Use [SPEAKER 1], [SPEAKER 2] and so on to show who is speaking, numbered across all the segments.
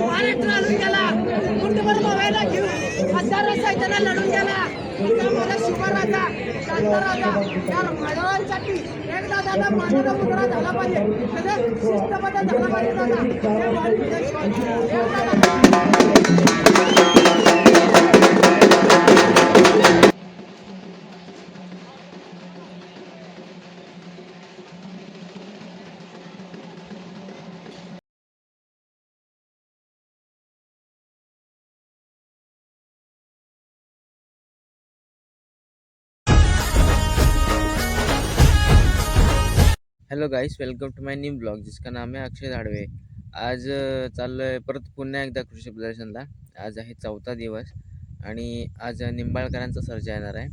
[SPEAKER 1] महाराष्ट्र लढून गेला. कुटुंबाला मोबाईलला घेऊन हजार सैताना लढून गेला. आता मला शिवराजा शांतराजा या मानवांसाठी एकदा दादा मानव मुद्रा झाला पाहिजे. त्याचा शिस्तबद्ध झाला पाहिजे दादा.
[SPEAKER 2] Hello guys welcome to my new blog जिसका नाम आहे अक्षय धाडवे. आज चाललो आहे परत पुन्हा एकदा कृषी प्रदर्शनला. आज आहे चौथा दिवस आणि आज निंबाळकरांचा सर्जा येणार आहे.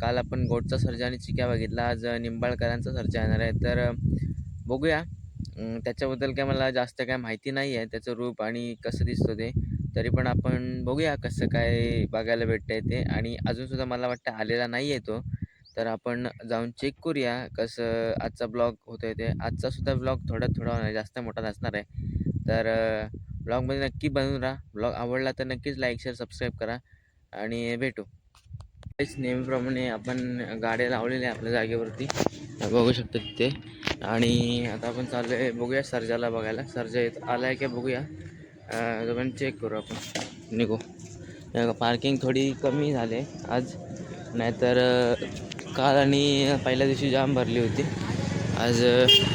[SPEAKER 2] काल आपण गोटचा सर्जा आणि चिक्या बघितला आज निंबाळकरांचा सर्जा येणार आहे. तर बघूया. त्याच्याबद्दल काय मला जास्त काय माहिती नाही आहे त्याचं रूप आणि कसं दिसतं ते. तरी पण आपण बघूया कसं काय बघायला भेटतं आहे ते. आणि अजूनसुद्धा मला वाटतं आलेला नाही आहे तो. तर आपण जाऊन चेक करूया कसं आजचा ब्लॉग होतो आहे ते. आजचा सुद्धा ब्लॉग थोडा थोडा होणार आहे, जास्त मोठा नसणार आहे. तर ब्लॉगमध्ये नक्की बनवून राहा. ब्लॉग आवडला तर नक्कीच लाईक शेअर सबस्क्राईब करा आणि भेटू. तेच नेहमीप्रमाणे आपण गाड्या लावलेल्या आहे आपल्या जागेवरती. बघू शकतो तिथे. आणि आता आपण चाललो आहे बघूया सर्जाला बघायला. सर्जा येत आला आहे का बघूया. पण चेक करू आपण. निघू. पार्किंग थोडी कमी झाली आज. नाहीतर काल आणि पहिल्या दिवशी जाम भरली होती. आज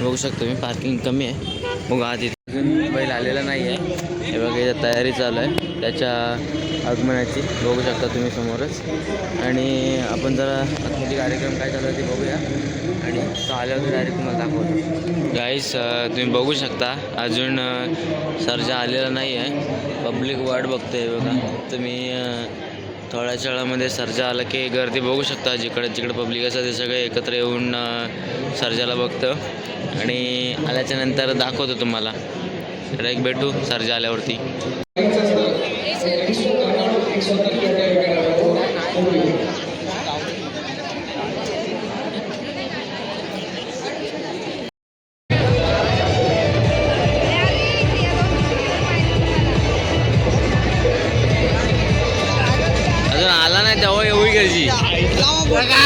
[SPEAKER 2] बघू शकतो मी पार्किंग कमी आहे. बघू आधी अजून बैल आलेला नाही आहे हे बघा इथं तयारी चालू आहे. त्याच्या आगमनाची बघू शकता तुम्ही समोरच. आणि आपण जरा आतमध्ये कार्यक्रम काय चालू आहे ते बघूया. आणि तो आल्यावर डायरेक्ट तुम्हाला दाखवतो. गाईस तुम्ही बघू शकता अजून सरजा आलेला नाही आहे पब्लिक वाट बघते बघा. तुम्ही थोड्याच वेळामध्ये सर्जा आला की गर्दी बघू शकता जिकडे जिकडे पब्लिक असतं ते सगळे एकत्र येऊन सर्जाला बघतं. आणि आल्याच्यानंतर दाखवतो तुम्हाला. डायरेक्ट भेटू सर्जा आल्यावरती. juega.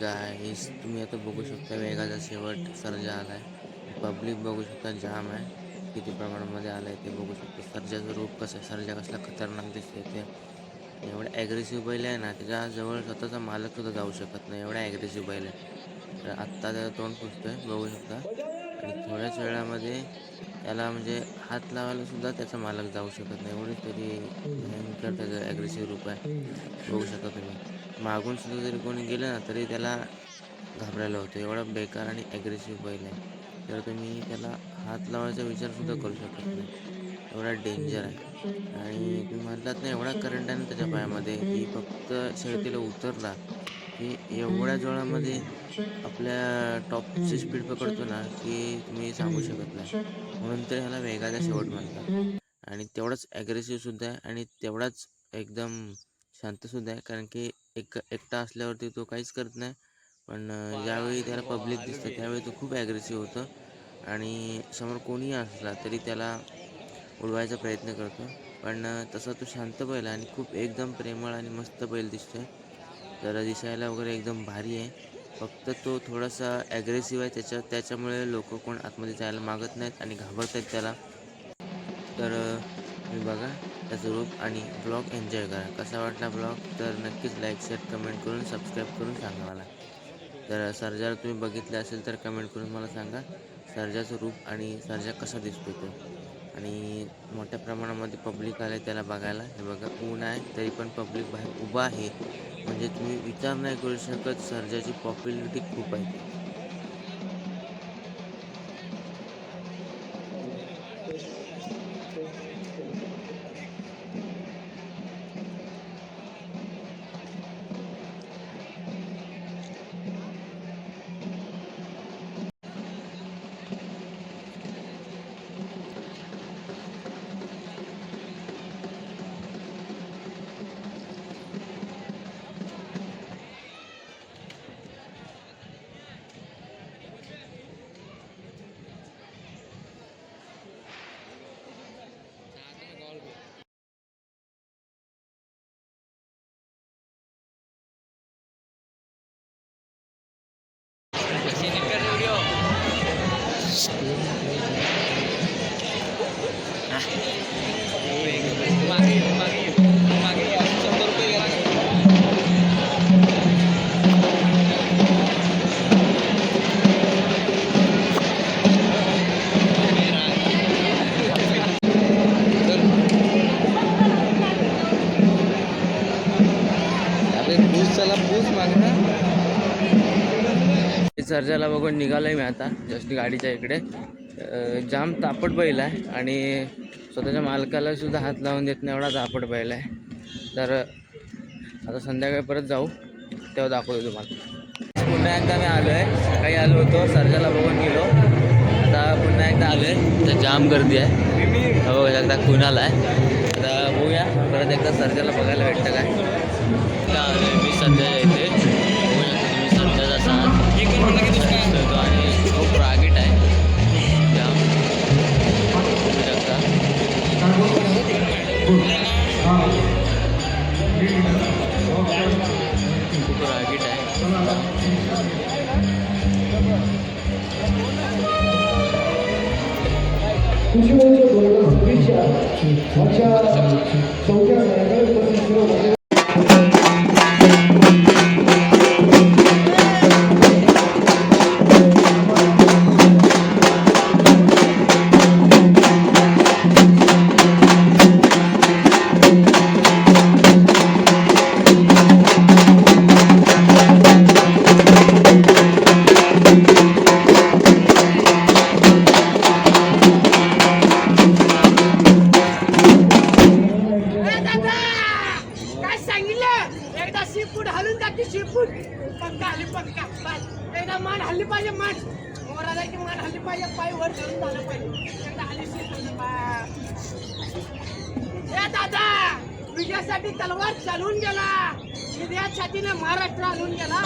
[SPEAKER 2] गाईस तुम्ही आता बघू शकता वेगाचा शेवट सर्जा आला आहे पब्लिक बघू शकता जाम आहे. किती प्रमाणामध्ये आलं आहे ते बघू शकता. सर्जाचं रूप कसं आहे? सर्जा कसला खतरनाक दिसते ते. एवढं ॲग्रेसिव्ह बैल आहे ना त्याच्याजवळ स्वतःचा मालकसुद्धा जाऊ शकत नाही. एवढा ॲग्रेसिव्ह बैल आहे. तर आत्ता त्याचं तोंड पुसतोय बघू शकता. थोड्याच वेळामध्ये त्याला म्हणजे हात लावायला सुद्धा त्याचा मालक जाऊ शकत नाही. एवढी तरी भयंकर त्याचं ॲग्रेसिव्ह रूप आहे. बघू शकता तुम्ही. मागून सुद्धा जरी कोणी गेलं ना तरी त्याला घाबरायला होतं. एवढा बेकार आणि ॲग्रेसिव्ह बैल आहे. तर तुम्ही त्याला हात लावायचा विचारसुद्धा करू शकत नाही. एवढा डेंजर आहे. आणि तुम्ही म्हणतात ना एवढा करंट आहे ना त्याच्या पायामध्ये की फक्त शर्यतीला उतरला की एवढ्या जोळामध्ये आपल्या टॉपची स्पीड पकडतो ना की तुम्ही सांगू शकत नाही. म्हणून तर ह्याला वेगाचा शेवट म्हणतात. आणि तेवढाच ॲग्रेसिव्हसुद्धा आहे आणि तेवढाच एकदम शांतसुद्धा आहे. कारण की एक एकटा असल्यावरती तो काहीच करत नाही. पण ज्यावेळी त्याला पब्लिक दिसतं त्यावेळी तो खूप ॲग्रेसिव्ह होतं. आणि समोर कोणीही असला तरी त्याला उडवायचा प्रयत्न करतो. पण तसा तो शांत बैल आहे आणि खूप एकदम प्रेमळ आणि मस्त बैल दिसतोय. तर दिसायला वगैरे एकदम भारी आहे. फक्त तो थोडासा ॲग्रेसिव्ह आहे. त्याच्या त्याच्यामुळे लोक कोण आतमध्ये जायला मागत नाहीत आणि घाबरत आहेत त्याला. तर तुम्ही बघा त्याचं रूप आणि ब्लॉग एन्जॉय करा. कसा वाटला ब्लॉग तर नक्कीच लाईक शेअर कमेंट करून सबस्क्राईब करून सांगा मला. तर सर्जा तुम्ही बघितले असेल तर कमेंट करून मला सांगा. सर्जाचं रूप आणि सर्जा कसा दिसतो तो? आणि मोठ्या प्रमाणामध्ये पब्लिक आले त्याला बघायला. हे बघा ऊन आहे तरी पण पब्लिक बाहेर उभा आहे. म्हणजे तुम्ही विचार नाही करू शकत सर्जाची पॉप्युलरिटी खूप आहे. Ah. सर्जाला बघून निघालो आहे मी आता जस्ट गाडीच्या इकडे. जाम तापट बैल आहे आणि स्वतःच्या मालकाला सुद्धा हात लावून देत नाही एवढा तापट बैल आहे. तर आता संध्याकाळी परत जाऊ तेव्हा दाखवतो तुम्हाला. पुन्हा एकदा मी आलो आहे सकाळी आलो होतो सर्जाला बघून गेलो. आता पुन्हा एकदा आलो आहे तर जाम गर्दी आहे. हो एकदा कुणाला आहे. आता बघूया परत एकदा सर्जाला बघायला भेटतं काय. मी सध्या
[SPEAKER 1] 됩니다. 자, 동작은 वर धरून झालं पाहिजे. दादा! विजयासाठी तलवार चालून गेला. विजयासाठीने महाराष्ट्र आणून गेला.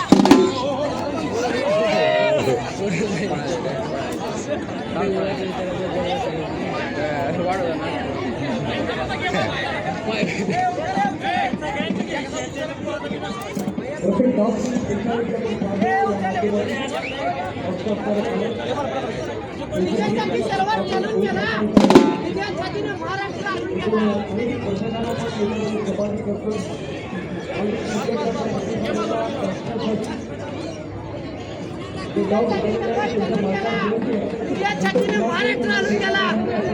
[SPEAKER 3] टॉप
[SPEAKER 1] विजयासाठी सर्वात चालून गेला विजयासाठी महाराष्ट्र आणून गेला. महाराष्ट्र आणून गेला.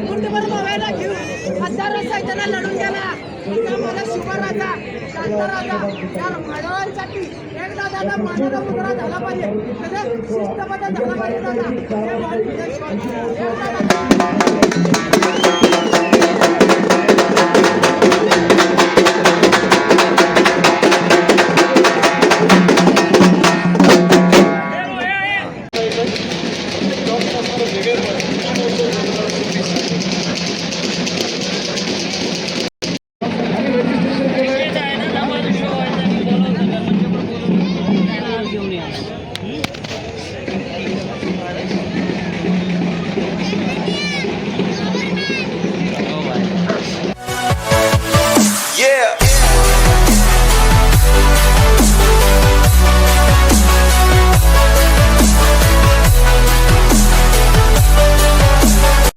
[SPEAKER 1] कुटुंबर मोबाईला घेऊन हजारो सैताना लढून गेला. आता मला शिवराजा शांतराजा या मानवांसाठी दादा मानव मुद्रा झाला पाहिजे तसंच शिस्तबद्ध झाला पाहिजे दादा. নিয়ে আসবো